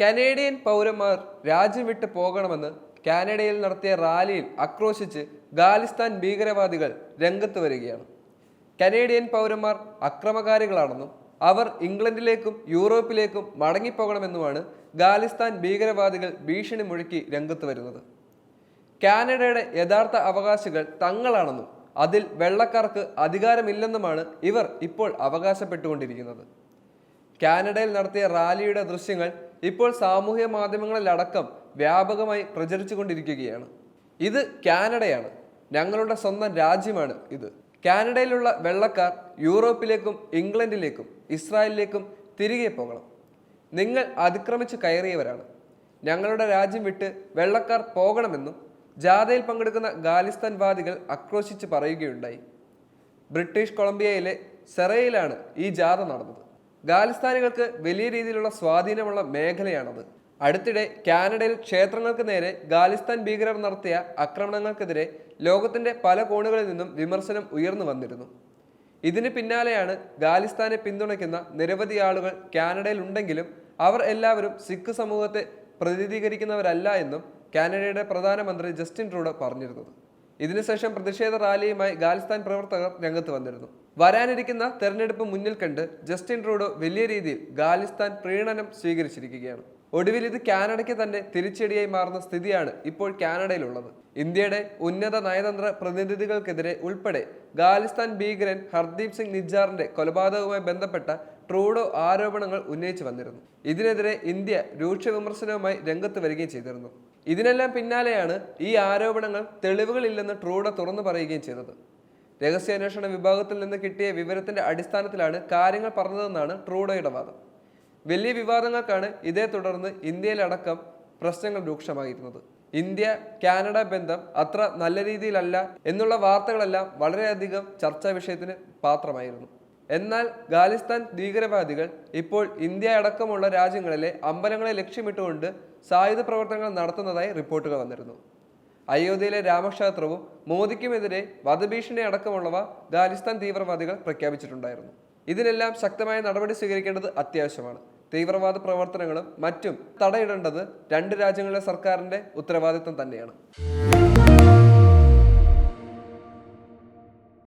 Canadian പൗരന്മാർ രാജ്യം വിട്ട് പോകണമെന്ന് കാനഡയിൽ നടത്തിയ റാലിയിൽ ആക്രോശിച്ച് ഖാലിസ്ഥാൻ ഭീകരവാദികൾ രംഗത്ത് വരികയാണ്. കനേഡിയൻ പൗരന്മാർ അക്രമകാരികളാണെന്നും അവർ ഇംഗ്ലണ്ടിലേക്കും യൂറോപ്പിലേക്കും മടങ്ങിപ്പോകണമെന്നുമാണ് ഖാലിസ്ഥാൻ ഭീകരവാദികൾ ഭീഷണി മുഴക്കി രംഗത്ത് വരുന്നത്. കാനഡയുടെ യഥാർത്ഥ അവകാശികൾ തങ്ങളാണെന്നും അതിൽ വെള്ളക്കാർക്ക് അധികാരമില്ലെന്നുമാണ് ഇവർ ഇപ്പോൾ അവകാശപ്പെട്ടുകൊണ്ടിരിക്കുന്നത്. കാനഡയിൽ നടത്തിയ റാലിയുടെ ദൃശ്യങ്ങൾ ഇപ്പോൾ സാമൂഹ്യ മാധ്യമങ്ങളിലടക്കം വ്യാപകമായി പ്രചരിച്ചുകൊണ്ടിരിക്കുകയാണ്. ഇത് കാനഡയാണ്. ഞങ്ങളുടെ സ്വന്തം രാജ്യമാണ് ഇത്. കാനഡയിലുള്ള വെള്ളക്കാർ യൂറോപ്പിലേക്കും ഇംഗ്ലണ്ടിലേക്കും ഇസ്രായേലിലേക്കും തിരികെ പോകണം. നിങ്ങൾ അതിക്രമിച്ച് കയറിയവരാണ്. ഞങ്ങളുടെ രാജ്യം വിട്ട് വെള്ളക്കാർ പോകണമെന്നും ജാഥയിൽ പങ്കെടുക്കുന്ന ഖാലിസ്ഥാൻവാദികൾ ആക്രോശിച്ച് പറയുകയുണ്ടായി. ബ്രിട്ടീഷ് കൊളംബിയയിലെ സെറയിലാണ് ഈ ജാഥ നടന്നത്. ഖാലിസ്ഥാനികൾക്ക് വലിയ രീതിയിലുള്ള സ്വാധീനമുള്ള മേഖലയാണത്. അടുത്തിടെ കാനഡയിൽ ക്ഷേത്രങ്ങൾക്ക് നേരെ ഖാലിസ്ഥാൻ ഭീകരർ നടത്തിയ ആക്രമണങ്ങൾക്കെതിരെ ലോകത്തിന്റെ പല കോണുകളിൽ നിന്നും വിമർശനം ഉയർന്നു വന്നിരുന്നു. ഇതിന് പിന്നാലെയാണ് ഖാലിസ്ഥാനെ പിന്തുണയ്ക്കുന്ന നിരവധി ആളുകൾ കാനഡയിൽ ഉണ്ടെങ്കിലും അവർ എല്ലാവരും സിഖ് സമൂഹത്തെ പ്രതിനിധീകരിക്കുന്നവരല്ല എന്നും കാനഡയുടെ പ്രധാനമന്ത്രി ജസ്റ്റിൻ ട്രൂഡോ പറഞ്ഞിരുന്നത്. ഇതിനുശേഷം പ്രതിഷേധ റാലിയുമായി ഖാലിസ്ഥാൻ പ്രവർത്തകർ രംഗത്ത് വന്നിരുന്നു. വരാനിരിക്കുന്ന തെരഞ്ഞെടുപ്പ് മുന്നിൽ കണ്ട് ജസ്റ്റിൻ ട്രൂഡോ വലിയ രീതിയിൽ ഖാലിസ്ഥാൻ പ്രീണനം സ്വീകരിച്ചിരിക്കുകയാണ്. ഒടുവിൽ ഇത് കാനഡയ്ക്ക് തന്നെ തിരിച്ചടിയായി മാറുന്ന സ്ഥിതിയാണ് ഇപ്പോൾ കാനഡയിലുള്ളത്. ഇന്ത്യയുടെ ഉന്നത നയതന്ത്ര പ്രതിനിധികൾക്കെതിരെ ഉൾപ്പെടെ ഖാലിസ്ഥാൻ ഭീകരൻ ഹർദീപ് സിംഗ് നിജാറിന്റെ കൊലപാതകവുമായി ബന്ധപ്പെട്ട ട്രൂഡോ ആരോപണങ്ങൾ ഉന്നയിച്ചു വന്നിരുന്നു. ഇതിനെതിരെ ഇന്ത്യ രൂക്ഷ വിമർശനവുമായി രംഗത്ത് വരികയും ചെയ്തിരുന്നു. ഇതിനെല്ലാം പിന്നാലെയാണ് ഈ ആരോപണങ്ങൾ തെളിവുകളില്ലെന്ന് ട്രൂഡ തുറന്നു പറയുകയും ചെയ്തത്. രഹസ്യാന്വേഷണ വിഭാഗത്തിൽ നിന്ന് കിട്ടിയ വിവരത്തിന്റെ അടിസ്ഥാനത്തിലാണ് കാര്യങ്ങൾ പറഞ്ഞതെന്നാണ് ട്രൂഡയുടെ വാദം. വലിയ വിവാദങ്ങൾക്കാണ് ഇതേ തുടർന്ന് ഇന്ത്യയിലടക്കം പ്രശ്നങ്ങൾ രൂക്ഷമായിരുന്നത്. ഇന്ത്യ കാനഡ ബന്ധം അത്ര നല്ല രീതിയിലല്ല എന്നുള്ള വാർത്തകളെല്ലാം വളരെയധികം ചർച്ചാ വിഷയത്തിന് പാത്രമായിരുന്നു. എന്നാൽ ഖാലിസ്ഥാൻ ഭീകരവാദികൾ ഇപ്പോൾ ഇന്ത്യ അടക്കമുള്ള രാജ്യങ്ങളിലെ അമ്പലങ്ങളെ ലക്ഷ്യമിട്ടുകൊണ്ട് സായുധ പ്രവർത്തനങ്ങൾ നടത്തുന്നതായി റിപ്പോർട്ടുകൾ വന്നിരുന്നു. അയോധ്യയിലെ രാമക്ഷേത്രവും മോദിക്കുമെതിരെ വധഭീഷണി അടക്കമുള്ളവ ഖാലിസ്ഥാൻ തീവ്രവാദികൾ പ്രഖ്യാപിച്ചിട്ടുണ്ടായിരുന്നു. ഇതിനെല്ലാം ശക്തമായ നടപടി സ്വീകരിക്കേണ്ടത് അത്യാവശ്യമാണ്. തീവ്രവാദ പ്രവർത്തനങ്ങളും മറ്റും തടയിടേണ്ടത് രണ്ട് രാജ്യങ്ങളിലെ സർക്കാരിന്റെ ഉത്തരവാദിത്തം തന്നെയാണ്.